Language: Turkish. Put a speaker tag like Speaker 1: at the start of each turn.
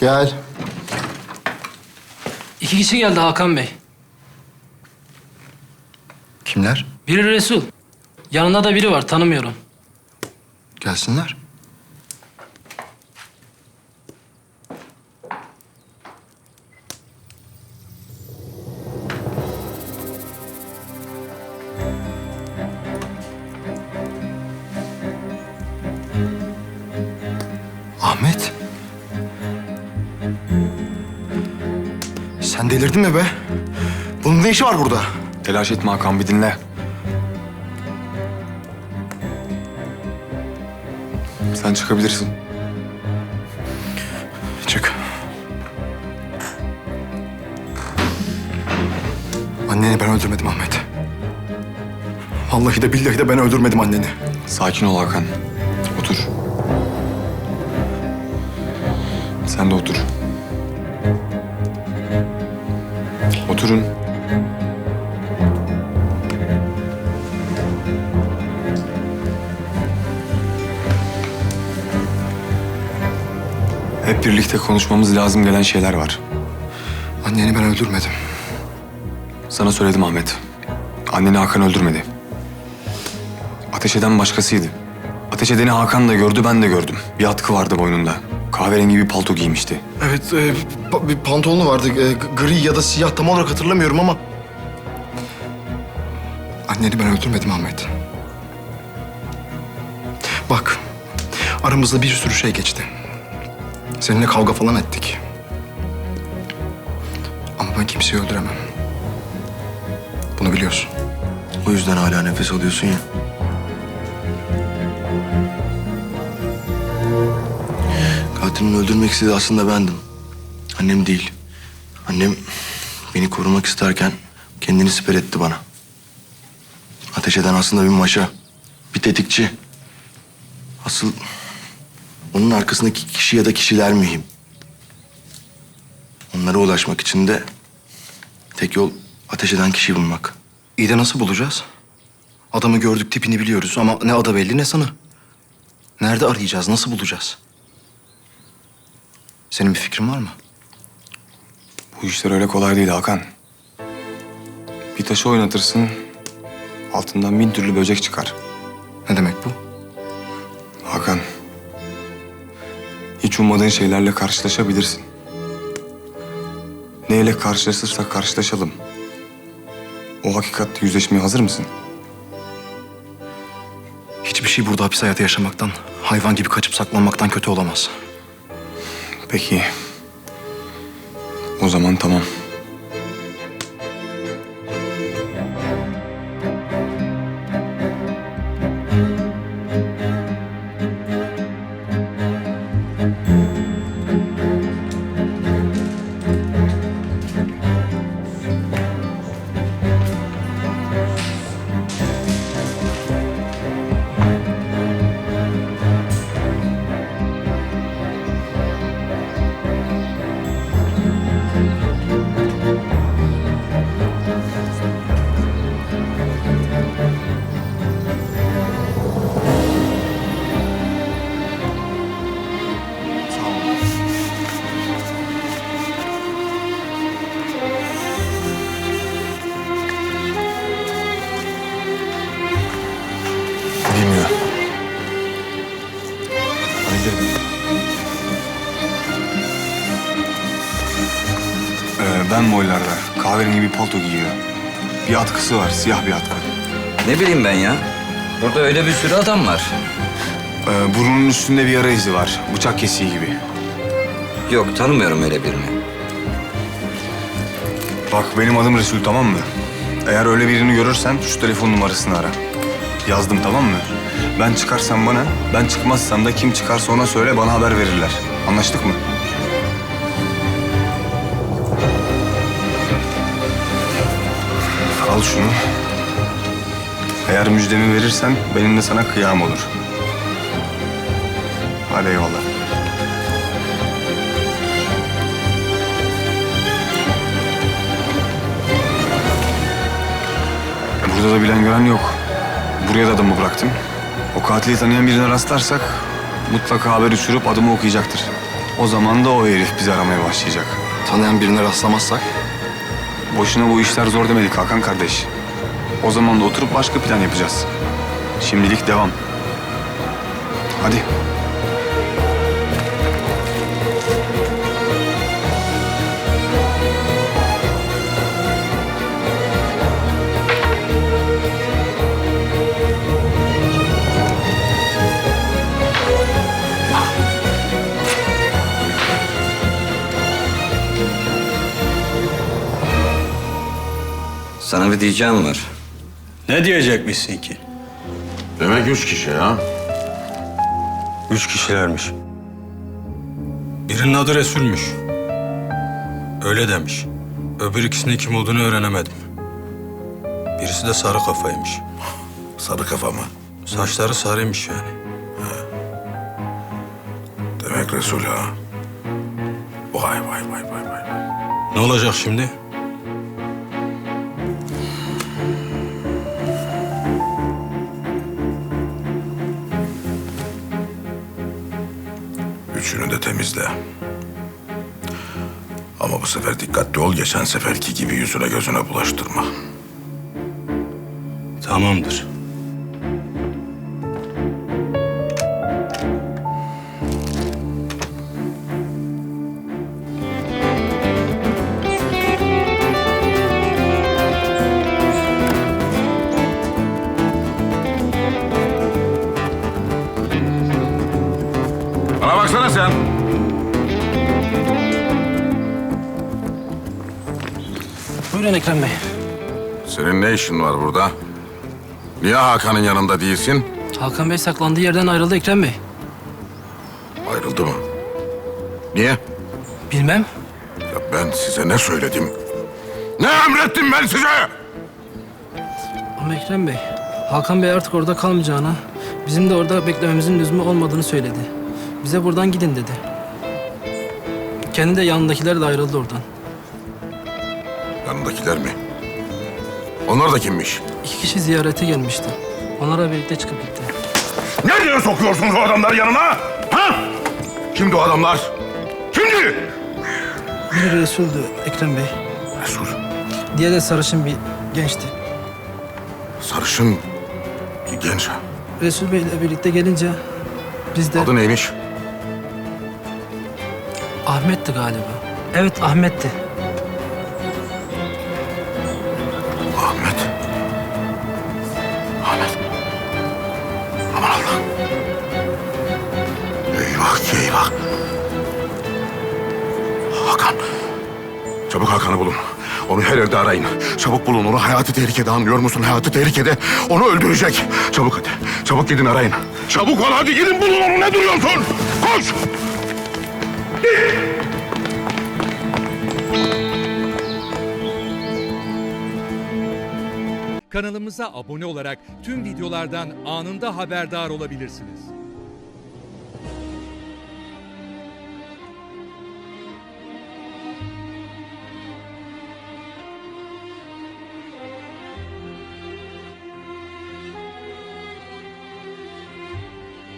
Speaker 1: Gel.
Speaker 2: İki kişi geldi Hakan Bey.
Speaker 1: Kimler?
Speaker 2: Biri Resul. Yanında da biri var tanımıyorum.
Speaker 1: Gelsinler. Ahmet. Sen delirdin mi be? Bunun ne işi var burada?
Speaker 3: Telaş etme Hakan bir dinle. Sen çıkabilirsin.
Speaker 1: Çık. Anneni ben öldürmedim Ahmet. Vallahi de billahi de ben öldürmedim anneni.
Speaker 3: Sakin ol Hakan. Otur. Sen de otur. Oturun. Hep birlikte konuşmamız lazım gelen şeyler var.
Speaker 1: Anneni ben öldürmedim.
Speaker 3: Sana söyledim Ahmet. Anneni Hakan öldürmedi. Ateş eden başkasıydı. Ateş edeni Hakan da gördü, ben de gördüm. Bir atkı vardı boynunda. Kahverengi bir palto giymişti.
Speaker 1: Evet, e, pa- bir pantolonu vardı. e, gri ya da siyah tam olarak hatırlamıyorum ama... Anneni ben öldürmedim Ahmet. Bak, aramızda bir sürü şey geçti. Seninle kavga falan ettik. Ama ben kimseyi öldüremem. Bunu biliyorsun.
Speaker 4: O yüzden hala nefes alıyorsun ya. Katilini öldürmek istediği aslında bendim. Annem değil. Annem beni korumak isterken kendini siper etti bana. Ateş eden aslında bir maşa. Bir tetikçi. Asıl onun arkasındaki kişi ya da kişiler mühim. Onlara ulaşmak için de tek yol ateş eden kişiyi bulmak.
Speaker 1: İyi de nasıl bulacağız? Adamı gördük, tipini biliyoruz ama ne adı belli ne sana. Nerede arayacağız, nasıl bulacağız? Senin bir fikrin var mı?
Speaker 3: Bu işler öyle kolay değil Hakan. Bir taşı oynatırsın, altından bin türlü böcek çıkar.
Speaker 1: Ne demek bu?
Speaker 3: Hakan, hiç ummadığın şeylerle karşılaşabilirsin. Neyle karşılaşırsak karşılaşalım. O hakikatle yüzleşmeye hazır mısın?
Speaker 1: Hiçbir şey burada hapis hayatı yaşamaktan, hayvan gibi kaçıp saklanmaktan kötü olamaz.
Speaker 3: Peki. O zaman tamam. Gidelim. Ee, ben boylarda. Kahverengi bir palto giyiyor. Bir atkısı var, siyah bir atkı.
Speaker 5: Ne bileyim ben ya. Burada öyle bir sürü adam var.
Speaker 3: Ee, burnunun üstünde bir yara izi var. Bıçak kesiği gibi.
Speaker 5: Yok tanımıyorum öyle birini.
Speaker 3: Bak benim adım Resul tamam mı? Eğer öyle birini görürsen şu telefon numarasını ara. Yazdım tamam mı? Ben çıkarsam bana, ben çıkmazsam da kim çıkarsa ona söyle bana haber verirler. Anlaştık mı? Al şunu. Eğer müjdemi verirsen benim de sana kıyam olur. Hadi eyvallah. Burada da bilen gören yok. Buraya da adamı bıraktım. O katili tanıyan birine rastlarsak mutlaka haber uçurup adımı okuyacaktır. O zaman da o herif bizi aramaya başlayacak.
Speaker 1: Tanıyan birine rastlamazsak
Speaker 3: Boşuna bu işler zor demedik Hakan kardeş. O zaman da oturup başka plan yapacağız. Şimdilik devam. Hadi.
Speaker 5: Sana bir diyeceğim var.
Speaker 6: Ne diyecekmişsin ki?
Speaker 7: Demek üç kişi ha?
Speaker 6: Üç kişilermiş. Birinin adı Resul'müş. Öyle demiş. Öbür ikisinin kim olduğunu öğrenemedim. Birisi de sarı kafaymış.
Speaker 7: Sarı kafa mı?
Speaker 6: Saçları sarıymış yani.
Speaker 7: Demek Resul ha. Vay vay vay vay vay.
Speaker 6: Ne olacak şimdi?
Speaker 7: Üçünü de temizle. Ama bu sefer dikkatli ol. Geçen seferki gibi yüzüne gözüne bulaştırma.
Speaker 6: Tamamdır.
Speaker 2: Buyurun Ekrem Bey.
Speaker 7: Senin ne işin var burada? Niye Hakan'ın yanında değilsin?
Speaker 2: Hakan Bey saklandığı yerden ayrıldı Ekrem Bey.
Speaker 7: Ayrıldı mı? Niye?
Speaker 2: Bilmem.
Speaker 7: Ya ben size ne söyledim? Ne emrettim ben size?
Speaker 2: Ama Ekrem Bey, Hakan Bey artık orada kalmayacağını, bizim de orada beklememizin lüzumu olmadığını söyledi. Bize buradan gidin dedi. Kendi de yanındakiler de ayrıldı oradan.
Speaker 7: Yanındakiler mi? Onlar da kimmiş?
Speaker 2: İki kişi ziyarete gelmişti. Onlara birlikte çıkıp gitti.
Speaker 7: Ne diye sokuyorsunuz o adamları yanına? Ha? Kimdi o adamlar? Kimdi?
Speaker 2: Biri Resul'dü Ekrem Bey.
Speaker 7: Resul.
Speaker 2: Diğeri de sarışın bir gençti.
Speaker 7: Sarışın bir genç.
Speaker 2: Resul Bey ile birlikte gelince biz de...
Speaker 7: Adı neymiş?
Speaker 2: Ahmet'ti galiba. Evet Ahmet'ti.
Speaker 7: Çabuk Hakan'ı bulun. Onu her yerde arayın. Çabuk bulun onu. Hayatı tehlikede anlıyor musun? Hayatı tehlikede. Onu öldürecek. Çabuk hadi. Çabuk gidin arayın. Çabuk ol hadi gidin bulun onu. Ne duruyorsun? Koş.
Speaker 8: Kanalımıza abone olarak tüm videolardan anında haberdar olabilirsiniz.